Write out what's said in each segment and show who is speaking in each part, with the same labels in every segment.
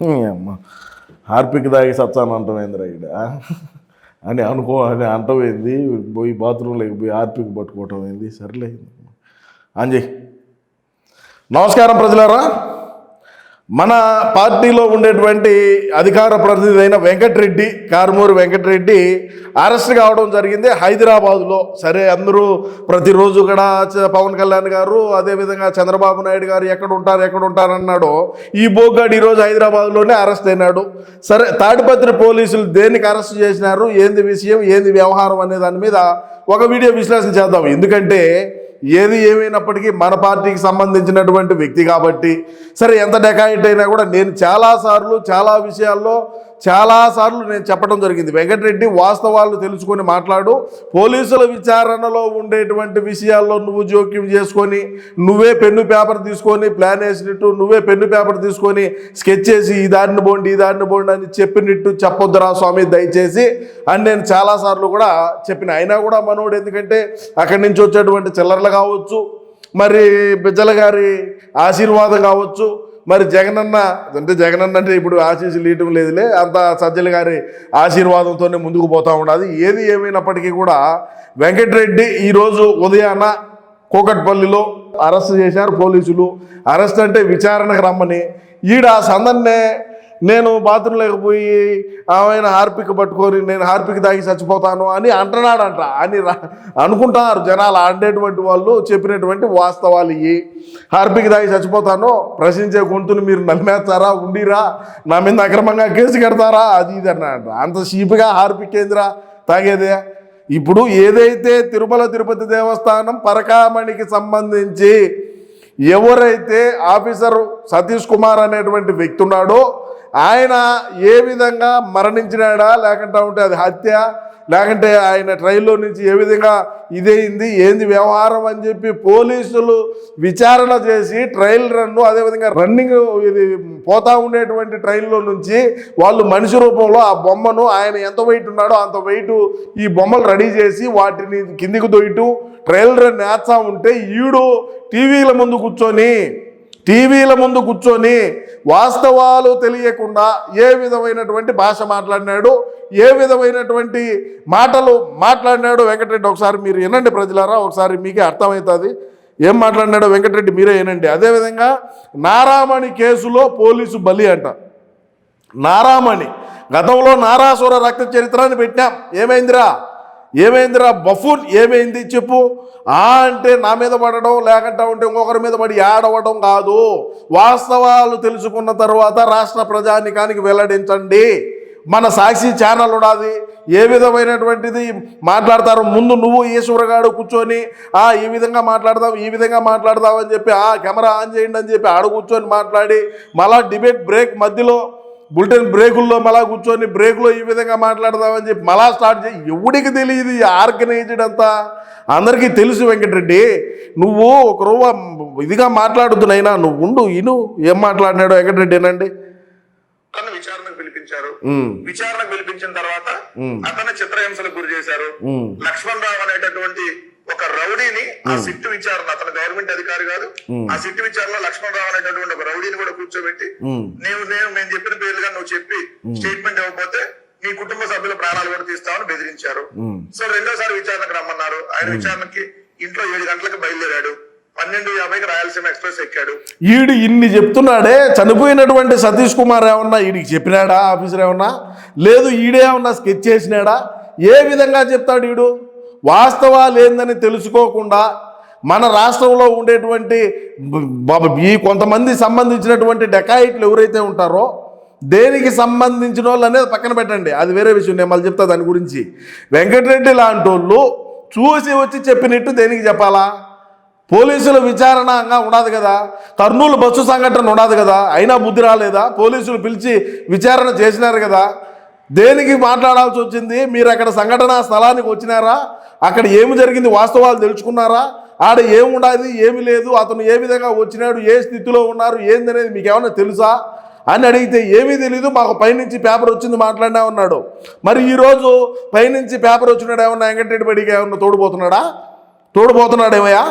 Speaker 1: అమ్మ. హార్పిక్ దాగి సచ్చాను అంటమైందిరా ఇక్కడ అని అనుకో అని అంటమైంది. పోయి బాత్రూంలోకి పోయి హార్పిక్ పట్టుకోవటం అయింది సర్లే అంజయ్ నమస్కారం ప్రజలారా. మన పార్టీలో ఉండేటువంటి అధికార ప్రతినిధి అయిన వెంకటరెడ్డి కారుమూరి వెంకటరెడ్డి అరెస్ట్ కావడం జరిగింది. హైదరాబాదులో సరే అందరూ ప్రతిరోజు కూడా చ- పవన్ కళ్యాణ్ గారు అదేవిధంగా చంద్రబాబు నాయుడు గారు ఎక్కడ ఉంటారు ఎక్కడ ఉంటారు అన్నాడు ఈ బోగ్గాడు ఈరోజు హైదరాబాద్లోనే అరెస్ట్ అయినాడు. సరే తాడిపత్రి పోలీసులు దేనికి అరెస్ట్ చేసినారు ఏంది విషయం ఏంది వ్యవహారం అనే దాని మీద ఒక వీడియో విశ్లేషణ చేద్దాం. ఎందుకంటే ఏది ఏమైనప్పటికీ మన పార్టీకి సంబంధించినటువంటి వ్యక్తి కాబట్టి సరే ఎంత డెకాయిట్ అయినా కూడా నేను చాలాసార్లు చాలా విషయాల్లో చాలాసార్లు నేను చెప్పడం జరిగింది. వెంకటరెడ్డి వాస్తవాలు తెలుసుకొని మాట్లాడు. పోలీసుల విచారణలో ఉండేటువంటి విషయాల్లో నువ్వు జోక్యం చేసుకొని నువ్వే పెన్ను పేపర్ తీసుకొని ప్లాన్ వేసినట్టు నువ్వే పెన్ను పేపర్ తీసుకొని స్కెచ్ చేసి ఈ దారిని బోండి ఈ దారిని బోండి అని చెప్పినట్టు చెప్పొద్దురా స్వామి దయచేసి అని నేను చాలాసార్లు కూడా చెప్పిన. అయినా కూడా మనోడు ఎందుకంటే అక్కడి నుంచి వచ్చేటువంటి చిల్లర్లు కావచ్చు మరి బిజ్జల గారి ఆశీర్వాదం కావచ్చు మరి జగనన్న అంటే జగనన్న అంటే ఇప్పుడు ఆశీస్సులు ఇయటం లేదులే అంత సజ్జల గారి ఆశీర్వాదంతోనే ముందుకు పోతా ఉండాలి. ఏది ఏమైనప్పటికీ కూడా వెంకటరెడ్డి ఈరోజు ఉదయాన కూకట్పల్లిలో అరెస్ట్ చేశారు పోలీసులు. అరెస్ట్ అంటే విచారణకు రమ్మని. ఈడ ఆ సందన్నే నేను బాత్రూంలోకి పోయి ఆమె హార్పిక్ పట్టుకొని నేను హార్పిక్ తాగి చచ్చిపోతాను అని అంటున్నాడంట అని రా- అనుకుంటున్నారు జనాలు. అండేటువంటి వాళ్ళు చెప్పినటువంటి వాస్తవాలు ఇవి. హార్పిక్ తాగి చచ్చిపోతాను ప్రశ్నించే గొంతును మీరు నలిమేస్తారా ఉండిరా? నా మీద అక్రమంగా కేసు కడతారా? అది ఇది అన్నాడు అంత చీప్గా హార్పిక్ ఏందిరా తాగేదే? ఇప్పుడు ఏదైతే తిరుమల తిరుపతి దేవస్థానం పరకామణికి సంబంధించి ఎవరైతే ఆఫీసర్ సతీష్ కుమార్ అనేటువంటి వ్యక్తి ఉన్నాడో ఆయన ఏ విధంగా మరణించినాడా లేకుంటే ఉంటే అది హత్య లేకుంటే ఆయన ట్రైల్లో నుంచి ఏ విధంగా ఇదేంది ఏంది వ్యవహారం అని చెప్పి పోలీసులు విచారణ చేసి ట్రైల్ రన్ను అదేవిధంగా రన్నింగ్ ఇది పోతా ఉండేటువంటి ట్రైన్లో నుంచి వాళ్ళు మనిషి రూపంలో ఆ బొమ్మను ఆయన ఎంత వెయిట్ ఉన్నాడో అంత వెయిట్ ఈ బొమ్మలు రెడీ చేసి వాటిని కిందికి దొయ్యటం ట్రైల్ రన్ నేర్చా ఉంటే ఈడు టీవీల ముందు కూర్చొని టీవీల ముందు కూర్చొని వాస్తవాలు తెలియకుండా ఏ విధమైనటువంటి భాష మాట్లాడినాడు ఏ విధమైనటువంటి మాటలు మాట్లాడినాడు వెంకటరెడ్డి ఒకసారి మీరు వినండి ప్రజలారా ఒకసారి మీకే అర్థమవుతుంది. ఏం మాట్లాడినాడో వెంకటరెడ్డి మీరే వినండి. అదేవిధంగా నారామణి కేసులో పోలీసు బలి అంట. నారామణి గతంలో నారాసుర రక్త చరిత్రని పెట్టాం ఏమైందిరా? ఏమైందిరా బఫూన్? ఏమైంది చెప్పు. ఆ అంటే నా మీద పడడం లేకుండా ఉంటే ఇంకొకరి మీద పడి ఆడవడం కాదు. వాస్తవాలు తెలుసుకున్న తర్వాత రాష్ట్ర ప్రజానికానికి వెల్లడించండి. మన సాక్షి ఛానల్ ఉన్నది ఏ విధమైనటువంటిది మాట్లాడతారు? ముందు నువ్వు ఈశ్వరగాడు కూర్చొని ఆ ఈ విధంగా మాట్లాడదాం ఈ విధంగా మాట్లాడదాం అని చెప్పి ఆ కెమెరా ఆన్ చేయండి అని చెప్పి ఆడ కూర్చొని మాట్లాడి మళ్ళా డిబేట్ బ్రేక్ మధ్యలో బులెటిన్ బ్రేకుల్లో మళ్ళా కూర్చొని బ్రేక్లో ఈ విధంగా మాట్లాడదామని చెప్పి మళ్ళా స్టార్ట్ చేయి. ఎవడికి తెలియదు ఆర్గనైజ్డ్ అంతా? అందరికీ తెలుసు వెంకటరెడ్డి నువ్వు ఒక రూవ ఇదిగా మాట్లాడుద్దు నైనా నువ్వు ఉండు ఇను. ఏం మాట్లాడినాడు వెంకటరెడ్డి ఏనండి?
Speaker 2: అతను విచారణకు పిలిపించారు. విచారణకు పిలిపించిన తర్వాత. అతను చిత్రహింసలకు గురి చేశారు.
Speaker 1: ఉమ్,
Speaker 2: లక్ష్మణ్ రావు అనేటటువంటి ఒక రౌడీని ఆ సిట్టు విచారణ అతను గవర్నమెంట్ అధికారి కాదు. ఆ సిట్టు విచారణలో లక్ష్మణ్ రావు అనేటటువంటి ఒక రౌడీని కూడా కూర్చోబెట్టి నేను నేను నేను చెప్పిన పేర్లుగా నువ్వు చెప్పి స్టేట్మెంట్ ఇవ్వకపోతే నీ కుటుంబ సభ్యుల ప్రాణాలు కూడా తీస్తామని బెదిరించారు. సో రెండోసారి విచారణకు రమ్మన్నారు. ఆయన విచారణకి ఇంట్లో ఏడు గంటలకు బయలుదేరాడు. పన్నెండు యాభైకి రాయలసీమ ఎక్స్ప్రెస్ ఎక్కాడు.
Speaker 1: ఈడు ఇన్ని చెప్తున్నాడే చనిపోయినటువంటి సతీష్ కుమార్ ఏమన్నా ఈడికి చెప్పినాడా ఆఫీసర్ ఏమన్నా? లేదు ఈడే ఏమన్నా స్కెచ్ చేసినాడా? ఏ విధంగా చెప్తాడు ఈడు? వాస్తవాలు ఏందని తెలుసుకోకుండా మన రాష్ట్రంలో ఉండేటువంటి ఈ కొంతమంది సంబంధించినటువంటి డెకాయిట్లు ఎవరైతే ఉంటారో దేనికి సంబంధించిన వాళ్ళు అనేది పక్కన పెట్టండి. అది వేరే విషయం నేను మళ్ళీ చెప్తా దాని గురించి. వెంకటరెడ్డి లాంటి వాళ్ళు చూసి వచ్చి చెప్పినట్టు దేనికి చెప్పాలా? పోలీసుల విచారణగా ఉండదు కదా. కర్నూలు బస్సు సంఘటన ఉండదు కదా. అయినా బుద్ధి రాలేదా? పోలీసులు పిలిచి విచారణ చేసినారు కదా. దేనికి మాట్లాడాల్సి వచ్చింది? మీరు అక్కడ సంఘటన స్థలానికి వచ్చినారా? అక్కడ ఏమి జరిగింది? వాస్తవాలు తెలుసుకున్నారా? ఆడ ఏముండదు? ఏమి లేదు. అతను ఏ విధంగా వచ్చినాడు? ఏ స్థితిలో ఉన్నారు? ఏందనేది మీకు ఏమైనా తెలుసా? అని అడిగితే ఏమీ తెలీదు. మాకు పైనుంచి పేపర్ వచ్చింది మాట్లాడినా ఉన్నాడు. మరి ఈరోజు పైనుంచి పేపర్ వచ్చినాడు ఏమన్నా? వెంకటరెడ్డి బడికి ఏమన్నా తోడుపోతున్నాడా? తోడుపోతున్నాడు ఏమయ్యా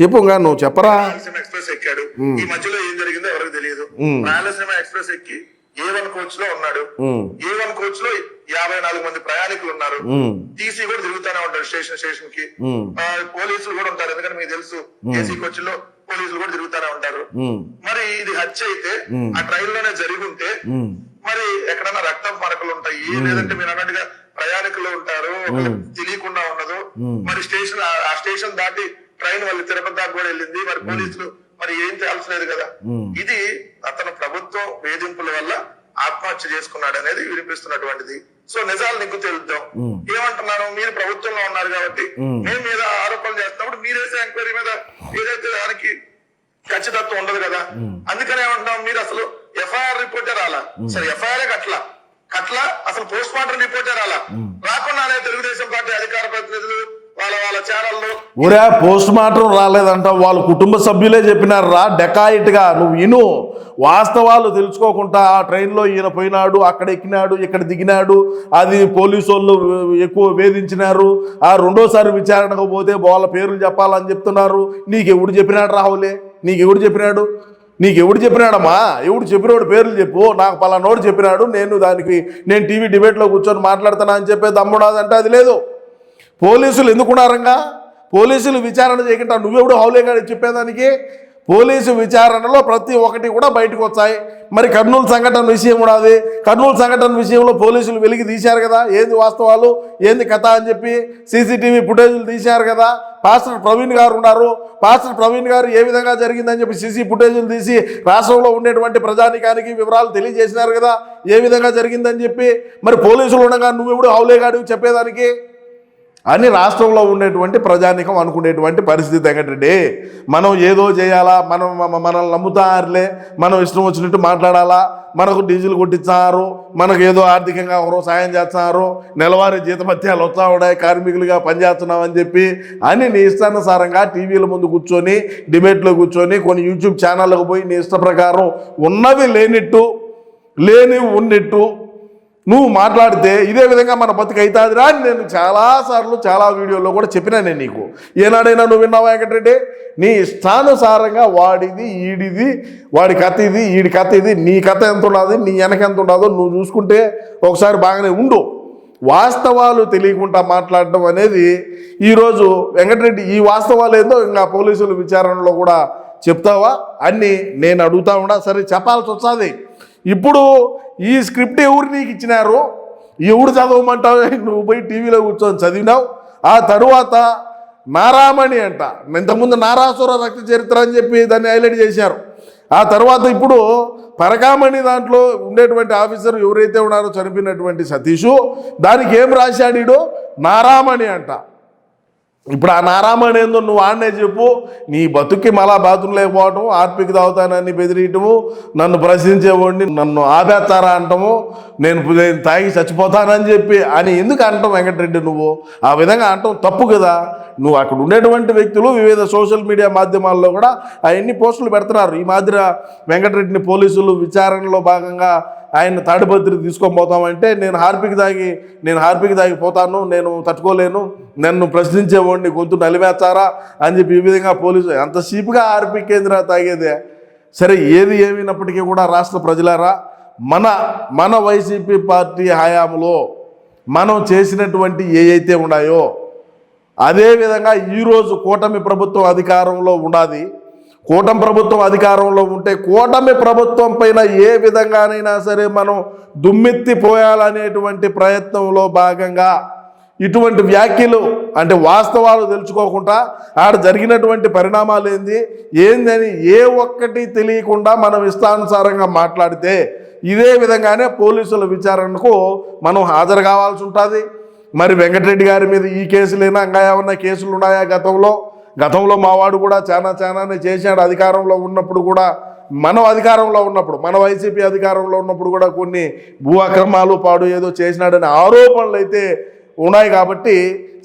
Speaker 1: చెప్పు నువ్వు చెప్పరా?
Speaker 2: ఎక్స్ప్రెస్ ఎక్కాడు. ఈ మధ్యలో ఏం జరిగిందో ఎవరికి తెలియదు. రాయలసీమ ఎక్స్ప్రెస్ ఎక్కి ఏ వన్ కోచ్లో ఉన్నాడు.
Speaker 1: ఉమ్,
Speaker 2: ఏ వన్ కోచ్లో యాభై నాలుగు మంది ప్రయాణికులు ఉన్నారు. టీసీ కూడా తిరుగుతూనే ఉంటారు స్టేషన్ స్టేషన్కి పోలీసులు కూడా ఉంటారు. ఎందుకంటే మీకు తెలుసు ఏసీ కోచ్లో పోలీసులు కూడా తిరుగుతూనే ఉంటారు. మరి ఇది హత్య అయితే. ఆ ట్రైన్లోనే జరిగి ఉంటే మరి ఎక్కడన్నా రక్తం మరకలు ఉంటాయి? లేదంటే మీరు అన్నట్టుగా ప్రయాణికులు ఉంటారు తెలియకుండా ఉండదు. మరి స్టేషన్ ఆ స్టేషన్ దాటి ట్రైన్ వాళ్ళు తిరుపతి దాకా కూడా వెళ్ళింది. మరి పోలీసులు మరి ఏం తేల్చలేదు కదా. ఇది అతను ప్రభుత్వం వేధింపుల వల్ల ఆత్మహత్య చేసుకున్నాడు అనేది వినిపిస్తున్నటువంటిది. సో నిజాలు నీకు తెలుద్దాం. ఏమంటున్నాను? మీరు ప్రభుత్వంలో ఉన్నారు కాబట్టి
Speaker 1: మ్మ్.
Speaker 2: మీద ఆరోపణలు చేస్తున్నప్పుడు మీరేసే ఎంక్వైరీ మీద ఏదైతే దానికి ఖచ్చితత్వం ఉండదు కదా. అందుకనే ఏమంటున్నాం? మీరు అసలు ఎఫ్ఐఆర్ రిపోర్టే రాలా? సరే ఎఫ్ఐఆర్ కట్ల కట్ల అసలు పోస్ట్ మార్టం రిపోర్టే రాలా? రాకుండానే తెలుగుదేశం
Speaker 1: ఊరే పోస్ట్ మార్టం రాలేదంట. వాళ్ళ కుటుంబ సభ్యులే చెప్పినారు రా డెకాయిట్గా. నువ్వు విను వాస్తవాలు తెలుసుకోకుండా ఆ ట్రైన్లో ఈయన పోయినాడు అక్కడ ఎక్కినాడు ఇక్కడ దిగినాడు అది పోలీసు వాళ్ళు ఎక్కువ వేధించినారు. ఆ రెండోసారి విచారణకు పోతే వాళ్ళ పేర్లు చెప్పాలని చెప్తున్నారు. నీకు ఎవడు చెప్పినాడు రాహులే? నీకు ఎవడు చెప్పినాడు? నీకు ఎవడు చెప్పినాడమ్మా? ఎవడు చెప్పినోడు పేర్లు చెప్పు. నాకు పలానోడు చెప్పినాడు. నేను దానికి నేను టీవీ డిబేట్లో కూర్చొని మాట్లాడుతున్నా అని చెప్పే దమ్ముడాదంటే అది లేదు. పోలీసులు ఎందుకున్నారంగా పోలీసులు విచారణ చేయకుండా నువ్వెవడు హౌలేగాడి చెప్పేదానికి? పోలీసు విచారణలో ప్రతి ఒక్కటి కూడా బయటకు వచ్చాయి. మరి కర్నూలు సంఘటన విషయం కూడా అది. కర్నూలు సంఘటన విషయంలో పోలీసులు వెలికి తీశారు కదా? ఏంది వాస్తవాలు? ఏంది కథ అని చెప్పి సీసీటీవీ ఫుటేజీలు తీశారు కదా? పాస్టర్ ప్రవీణ్ గారు ఉన్నారు. పాస్టర్ ప్రవీణ్ గారు ఏ విధంగా జరిగిందని చెప్పి సీసీ ఫుటేజీలు తీసి రాష్ట్రంలో ఉండేటువంటి ప్రజానికానికి వివరాలు తెలియజేసినారు కదా? ఏ విధంగా జరిగిందని చెప్పి? మరి పోలీసులు ఉండగా నువ్వెవడు హౌలేగాడివి చెప్పేదానికి? అని రాష్ట్రంలో ఉండేటువంటి ప్రజానికం అనుకునేటువంటి పరిస్థితి వెంకటరెడ్డి మనం ఏదో చేయాలా మనం మనల్ని నమ్ముతారులే మనం ఇష్టం వచ్చినట్టు మాట్లాడాలా మనకు డీజిల్ కొట్టించారు మనకు ఏదో ఆర్థికంగా ఒకరో సాయం చేస్తున్నారు నెలవారీ జీతభత్యాలు వస్తూ ఉన్నాయి కార్మికులుగా పనిచేస్తున్నామని చెప్పి అని నీ ఇష్టానుసారంగా టీవీల ముందు కూర్చొని డిబేట్లో కూర్చొని కొన్ని యూట్యూబ్ ఛానళ్ళకు పోయి నీ ఇష్ట ప్రకారం ఉన్నవి లేనిట్టు లేని ఉన్నట్టు నువ్వు మాట్లాడితే ఇదే విధంగా మన బతుకైతాదిరా అని నేను చాలాసార్లు చాలా వీడియోల్లో కూడా చెప్పినా నేను నీకు. ఏనాడైనా నువ్వు విన్నావా వెంకటరెడ్డి? నీ ఇష్టానుసారంగా వాడిది ఈడిది వాడి కథ ఇది ఈడి కథ ఇది నీ కథ ఎంత ఉండదు నీ వెనక ఎంత ఉండదో నువ్వు చూసుకుంటే ఒకసారి బాగానే ఉండు. వాస్తవాలు తెలియకుండా మాట్లాడడం అనేది ఈరోజు వెంకటరెడ్డి ఈ వాస్తవాలు ఏందో ఇంకా పోలీసుల విచారణలో కూడా చెప్తావా? అన్నీ నేను అడుగుతా ఉన్నా. సరే చెప్పాల్సి వస్తుంది. ఇప్పుడు ఈ స్క్రిప్ట్ ఎవరు నీకు ఇచ్చినారు? ఎవడు చదవమంటావు? నువ్వు పోయి టీవీలో కూర్చొని చదివినావు. ఆ తరువాత నారామణి అంట. ఇంతకుముందు నారాసుర రక్త చరిత్ర అని చెప్పి దాన్ని హైలైట్ చేశారు. ఆ తర్వాత ఇప్పుడు పరకామణి దాంట్లో ఉండేటువంటి ఆఫీసర్ ఎవరైతే ఉన్నారో చనిపోయినటువంటి సతీషు దానికి ఏం రాశాడు నారామణి అంట. ఇప్పుడు ఆ నారామణ ఏందో నువ్వు ఆడనే చెప్పు. నీ బతుక్కి మళ్ళా బాత్రూమ్ లేకపోవటం ఆర్పికి తాగుతానని బెదిరియటము నన్ను ప్రశ్నించేవాడిని నన్ను ఆపేస్తారా అంటాము నేను నేను తాగి చచ్చిపోతానని చెప్పి అని ఎందుకు అంటాం వెంకటరెడ్డి నువ్వు? ఆ విధంగా అంటాం తప్పు కదా. నువ్వు అక్కడ ఉండేటువంటి వ్యక్తులు వివిధ సోషల్ మీడియా మాధ్యమాల్లో కూడా అవన్నీ పోస్టులు పెడుతున్నారు. ఈ మాదిరి వెంకటరెడ్డిని పోలీసులు విచారణలో భాగంగా ఆయన తాడిపత్రి తీసుకొని పోతామంటే నేను హార్పిక్ తాగి నేను హార్పిక్ దాగి పోతాను నేను తట్టుకోలేను నన్ను ప్రశ్నించేవాడిని గొంతు నలివేస్తారా అని చెప్పి ఈ విధంగా పోలీసు ఎంత చీప్గా హార్పిక్ కేంద్ర తాగేదే. సరే ఏది ఏమైనప్పటికీ కూడా రాష్ట్ర ప్రజలారా మన మన వైసీపీ పార్టీ హయాంలో మనం చేసినటువంటి ఏ ఉన్నాయో అదేవిధంగా ఈరోజు కూటమి ప్రభుత్వం అధికారంలో ఉన్నది కూటమి ప్రభుత్వం అధికారంలో ఉంటే కూటమి ప్రభుత్వం పైన ఏ విధంగానైనా సరే మనం దుమ్మెత్తిపోయాలనేటువంటి ప్రయత్నంలో భాగంగా ఇటువంటి వ్యాఖ్యలు అంటే వాస్తవాలు తెలుసుకోకుండా ఆడ జరిగినటువంటి పరిణామాలు ఏంది? ఏందని ఏ ఒక్కటి తెలియకుండా మనం ఇష్టానుసారంగా మాట్లాడితే ఇదే విధంగానే పోలీసుల విచారణకు మనం హాజరు కావాల్సి ఉంటుంది. మరి వెంకటరెడ్డి గారి మీద ఈ కేసులైనా ఇంకా ఏమన్నా కేసులు ఉన్నాయా గతంలో? గతంలో మావాడు కూడా చాలా చాలానే చేశాడు అధికారంలో ఉన్నప్పుడు కూడా మనం అధికారంలో ఉన్నప్పుడు మన వైసీపీ అధికారంలో ఉన్నప్పుడు కూడా కొన్ని భూ అక్రమాలు పాడు ఏదో చేసినాడనే ఆరోపణలు అయితే ఉన్నాయి కాబట్టి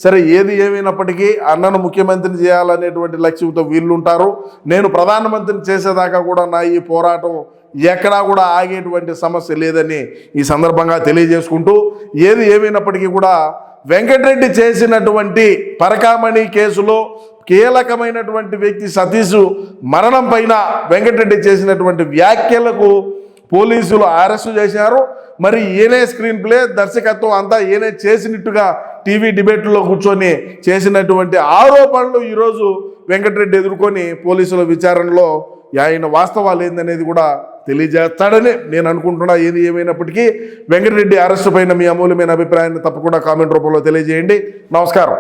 Speaker 1: సరే ఏది ఏమైనప్పటికీ అన్నను ముఖ్యమంత్రిని చేయాలనేటువంటి లక్ష్యంతో వీళ్ళుంటారు. నేను ప్రధానమంత్రిని చేసేదాకా కూడా నా ఈ పోరాటం ఎక్కడా కూడా ఆగేటువంటి సమస్య లేదని ఈ సందర్భంగా తెలియజేసుకుంటూ ఏది ఏమైనప్పటికీ కూడా వెంకటరెడ్డి చేసినటువంటి పరకామణి కేసులో కీలకమైనటువంటి వ్యక్తి సతీష్ మరణం పైన వెంకటరెడ్డి చేసినటువంటి వ్యాఖ్యలకు పోలీసులు అరెస్టు చేశారు. మరి ఈయనే స్క్రీన్ ప్లే దర్శకత్వం అంతా ఈయనే చేసినట్టుగా టీవీ డిబేట్లో కూర్చొని చేసినటువంటి ఆరోపణలు ఈరోజు వెంకటరెడ్డి ఎదుర్కొని పోలీసుల విచారణలో ఆయన వాస్తవాలు ఏందనేది కూడా తెలియజేస్తాడని నేను అనుకుంటున్నా. ఏది ఏమైనప్పటికీ వెంకటరెడ్డి అరెస్టు పైన మీ అమూల్యమైన అభిప్రాయాన్ని తప్పకుండా కామెంట్ రూపంలో తెలియజేయండి. నమస్కారం.